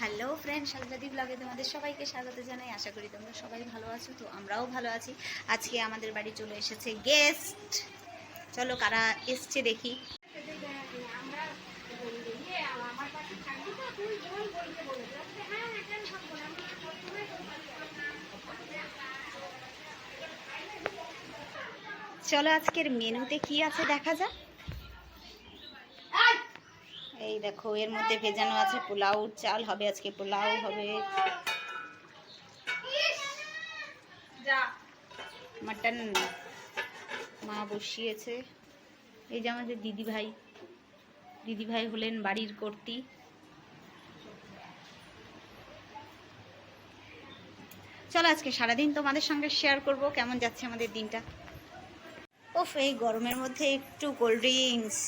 Hello friend সাজবাদি ব্লগে তোমাদের সবাইকে স্বাগত জানাই। আশা করি তোমরা সবাই ভালো আছো, তো আমরাও ভালো আছি। আজকে আমাদের বাড়ি চলে এসেছে গেস্ট চলো কারা এসছে দেখি। চলো আজকের মেনুতে কি আছে দেখা যাক। এই দেখো এর মধ্যে ভেজানো আছে পোলাও চাল হবে আজকে পোলাও হবে। মাটন মা বসিয়েছে। এই যে আমাদের দিদি ভাই দিদি ভাই হলেন বাড়ির কর্তি। চলো আজকে সারাদিন তোমাদের সঙ্গে শেয়ার করব কেমন যাচ্ছে আমাদের দিনটা? ওফ এই গরমের মধ্যে একটু কোল্ড ড্রিঙ্কস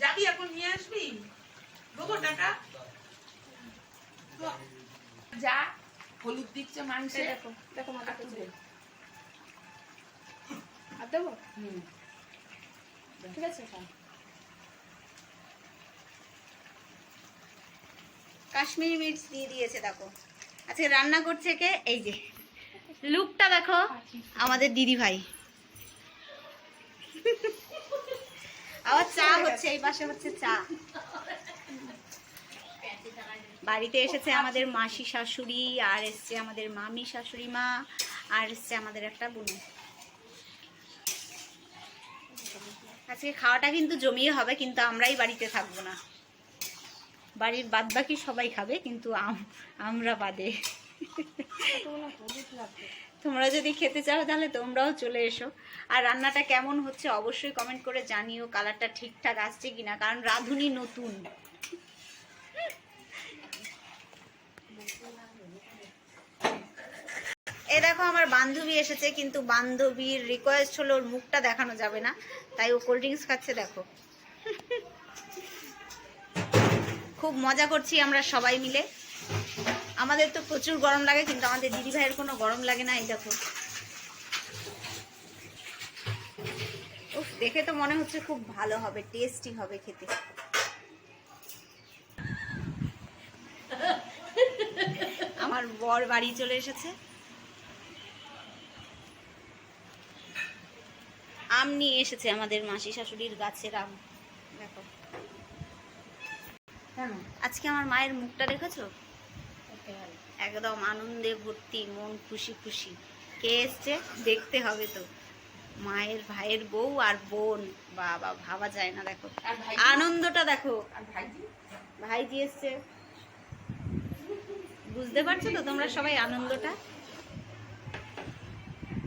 যাবি এখন নিয়ে আসবি? দেবো টাকা। যা হলুদ দিচ্ছে মানুষে দেখো দেখো মাথা আর দেবো। ঠিক আছে কাশ্মীরি মির্চ দিয়ে দিয়েছে দেখো। আজকে রান্না করছে কে? এই যে। লুকটা দেখো আমাদের দিদি ভাই চা হচ্ছে, এই পাশে হচ্ছে চা। বাড়িতে এসেছে আমাদের মাসি শাশুড়ি, আর এসছে আমাদের মামি শাশুড়ি মা, আর এসছে আমাদের একটা বোন। আজকে খাওয়াটা কিন্তু জমিয়ে হবে, কিন্তু আমরাই বাড়িতে থাকব না। বাড়ির বাদ বাকি সবাই খাবে, কিন্তু আম- আমরা বাদে। তোমরা যদি খেতে চাও তাহলে তোমরাও চলে এসো। আর রান্নাটা কেমন হচ্ছে অবশ্যই কমেন্ট করে জানিও কালারটা ঠিকঠাক আসছে কিনা, কারণ রাঁধুনি নতুন। এ দেখো, আমার বান্ধবী এসেছে, কিন্তু বান্ধবীর রিকোয়েস্ট হলো ওর মুখটা দেখানো যাবে না, তাই ও কোল্ড ড্রিঙ্কস খাচ্ছে, দেখো। খুব মজা করছি আমরা সবাই মিলে। আমাদের তো প্রচুর গরম লাগে কিন্তু আমাদের দিদি ভাইয়ের কোনো গরম লাগে না এই দেখো। উফ দেখে তো মনে হচ্ছে খুব ভালো হবে টেস্টি হবে খেতে। আমার বর বাড়ি চলে এসেছে। আম নিয়ে এসেছে আমাদের মাসি শাশুড়ির গাছের আম দেখো। আজকে আমার মায়ের মুখটা দেখেছ? একদম আনন্দে ভর্তি মন খুশি খুশি। কে এসছে? দেখতে হবে তো। মায়ের ভাইয়ের বউ আর বোন। বাবা ভাবা যায় না দেখো। আনন্দটা দেখো। আর ভাইজি? এসছে। বুঝতে পারছ তো তোমরা সবাই আনন্দটা?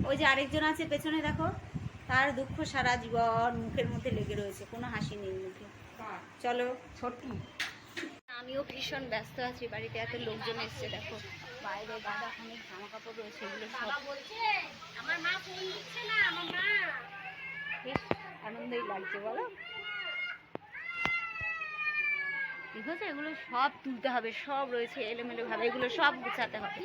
ওই যে আরেকজন আছে পেছনে দেখো। তার দুঃখ সারা জীবন মুখের মধ্যে লেগে রয়েছে। কোনো হাসি নেই মুখে। চলো। ছোট্টু। ভীষণ ব্যস্ত আছি বাড়িতে এত লোকজন এসছে দেখো। বাইরে দাদা অনেক জামা কাপড় রয়েছে এগুলো সব। বেশ আনন্দই লাগছে বলো। দেখেছ এগুলো সব তুলতে হবে সব রয়েছে এলোমেলো ভাবে এগুলো সব গুছাতে হবে।